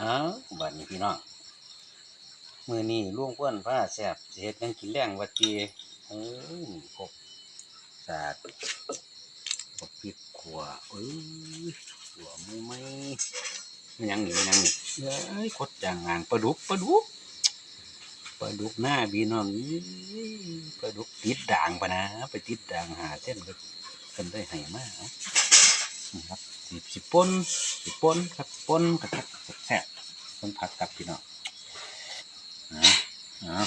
อ้าวบัดนี้พี่น้องมือนี้ล่วงเพื่อนผ้าแสบเฮ็ดหยังกินแรงวัดจีเอ้ยนี่ครบสาดบพริกขัวเอ้ยขัวไม่ไม่ไม่ยังนี่ไม่ยังนี่เอ้ยคดจางงานปลาดุกปลาดุกปลาดุกหน้าพี่น้องปลาดุกติดด่างปะนะ ไปติดด่างหาเส้นก็กันได้ให้มากครับสิบสิบปนสิบปนครับปนกับ แซ่บต้นผักกับพี่น้องนะนะ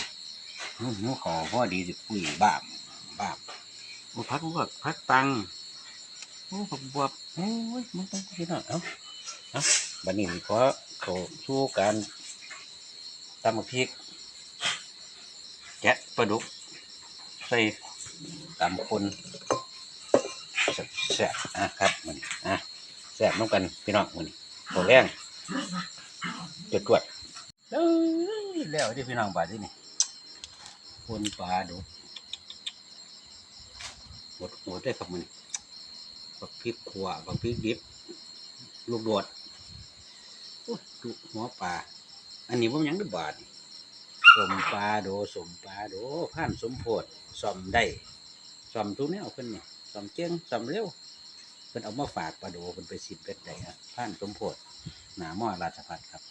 นู้นนู้นขอพ่อดีสิปุ้ยบ้าบ้ามโอ้พักบวกพักตังโอ้ผักบวบโอ้ยมันต้องพี่น้องเอ้าเอ้าบัดนี้ขอเขาสู้การตำมะพริกแกะปลาดุกใส่ตำคนแซ่บๆอะครับมันอะแซ่บน้องกันพี่น้องมื้อนี้โตแรง จดตรวจเอ้ยแล้วที่พี่น้องบาดที่นี่คนปลาดุกหมดหัวได้ครับมันบักพริกขัวบักพริกดิบ ลูกโดดดูหัวปลา อันนี้ว่ายังได้บาทนี่สมปลาโดสมปลาโดผ่านสมโพธสมได้สมทุกแนวเพิ่นนี่สมเจียงสมเร็วเพิ่นเอามาฝากปลาโดเพิ่นไปสิบเป็ดได้ครับผ่านสมโพธิหนาหม้อราชพัฒครับ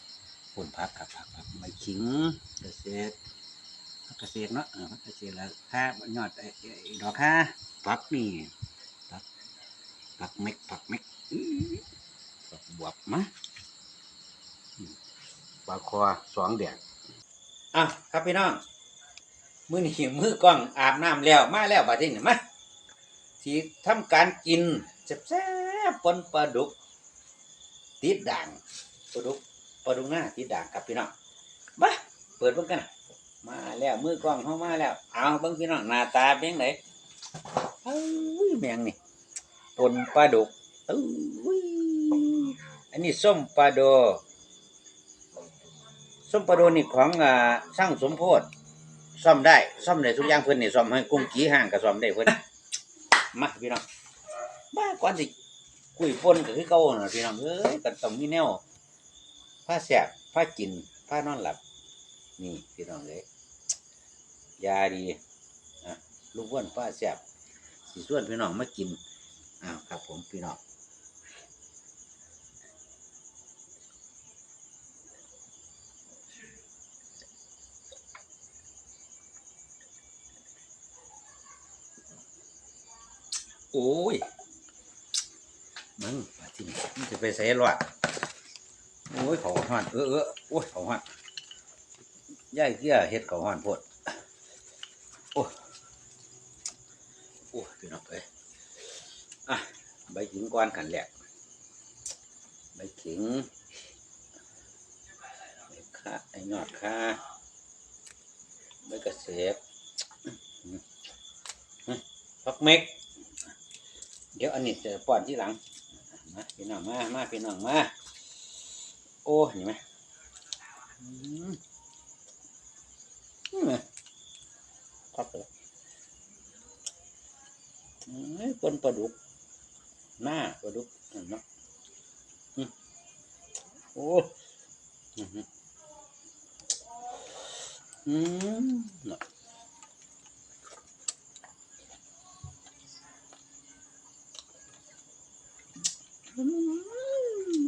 ผลพักครับผักผักใบขิงเกษตรผักเกษตรเนาะเออผักเกษตรแล้วค่ายอดไอ้ไอ้ดอกค่าผักนี่ผักผักเม็กผักเม็กอื้อผักบวบมะปลาคอสองแดดอะครับพี่น้องมือนี่มือกล้องอาบน้ำแล้วมาแล้วบัดนี้เนี่ยมาที่ทำการกินแซ่บๆปนปลาดุกติดด่างปลาดุก ปลาดุกหน้าติดด่างครับพี่น้องมาเปิดเบิ่งกันมาแล้วมือกล้องเข้ามาแล้ว เอาเบิ่งพี่น้องหน้าตาเป็นยังไงเอ้ยแมงนี่ปนปลาดุกเอ้ยอันนี้ส้มปลาโดส้มปลาโดนี่ของอ่าช่างสมโพธซ่อมได้ซ่อมได้ทุกอย่างเพิ่นนี่ซ่อมให้กุ้งกี้ห่างก็ซ่อมได้เพิ่นมาพี่น้องบ้าก่อนสิคุยปนก็คือเก่าน่ะพี่น้องเอ้ยก็ต้องมีแนว ผ้าแสบผ้ากินผ้านอนหลับ นี่พี่น้องเลยยาดีอะลูกอ้วนผ้าแสบสิส่วนพี่น้องมากินอ้าวครับ ผมพี่น้องโอ้ยมึงมาที่นี่มันจะไปใส่รอด โอ้ยเขาห้อนเออเออโอ้ยเขาห้อนย่ายเกี้ยเฮ็ดเขาห้อนพดโอ้ยโอ้ยพี่น้องเอ้ยอะใบขิงก้อนขันแหลกใบขิงใบข่าไอ้ยอดข่าใบกระเสบพักเม็ก เดี๋ยวอันนี้จะป้อนที่หลัง มาพี่น้องมา มาพี่น้องมา โอ้เห็นไหมอืมอืมครับเลยอืมปนปลาดุก หน้าปลาดุกเห็นไหมโอ้อืมน่ะ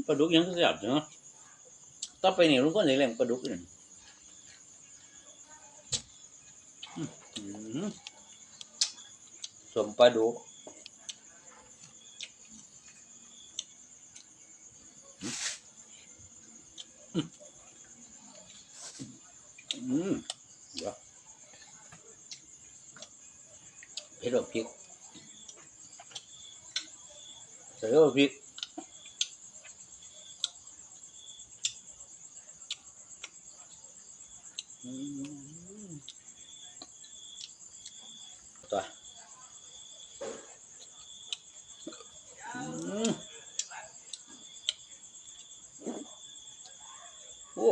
ปลาดุกยังก็แซ่บอยู่เนาะ ต่อไปนี่ลุงก็จะเลี้ยงปลาดุกอยู่นี่สมปลาดุกอืมเดี๋ยวเผ็ดแบบพริกใส่แบบพริก อืม ตัวอืมโอ้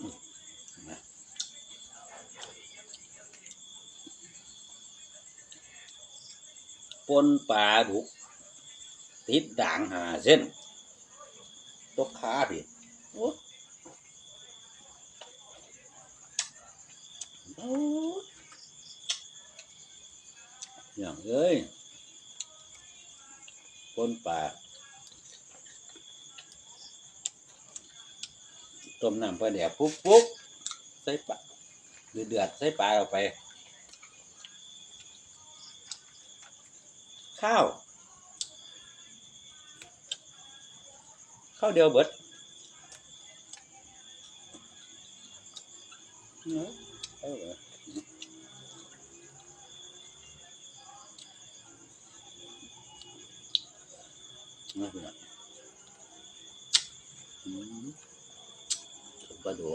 อืมนะปนปลาดุก ติดด่างหาเส้นตกขาพี่โอ้ อย่างเอ้ยปนป่าต้มน้ำปลาแดกปุ๊บปุ๊บใส่ปลาเดือดเดือดใส่ปลาออกไป ข้าว ข้าวเดียวเบิดเนาะ เอาเหรอน่าเป็นอะอืมผมก็ดู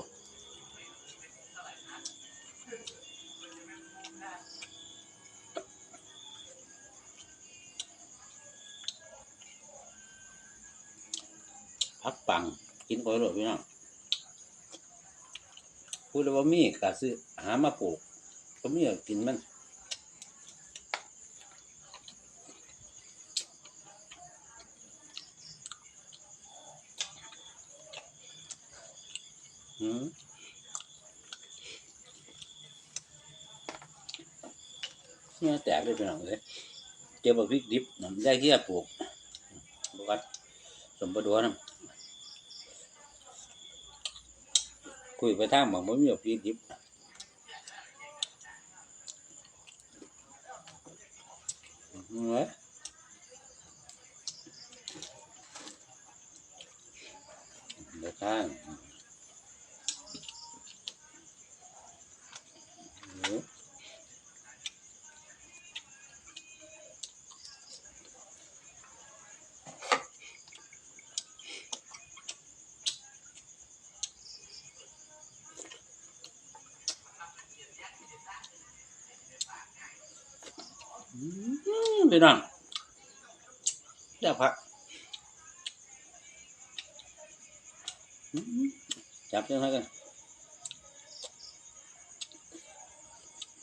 พักปัง กินก๋วยหลดพี่น้อง พูดเลยว่ามีกะซื้อหามาปลูกก็มีก็กินมันอืมเนี่ยแตกเลยพี่น้องเลยเจอบักพริกดิบน้ำได้เกี้ยปลูกบกัดสมบูรณ์นะ คุยไปทางบางบ่มีบักพริกดิบอืมเอ้ยเดี๋ยวข้าง พี่น้องเดี๋ยวพักจับยังไงกัน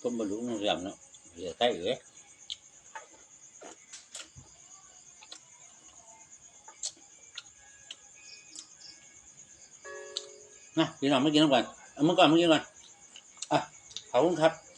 ต้มบะหลุงน้ำยำเนาะเดี๋ยวใกล้เอ๋นะพี่น้องไม่กินน้ำกันเอามื่อก่อนไม่กินก่อนอะขอบคุณครับ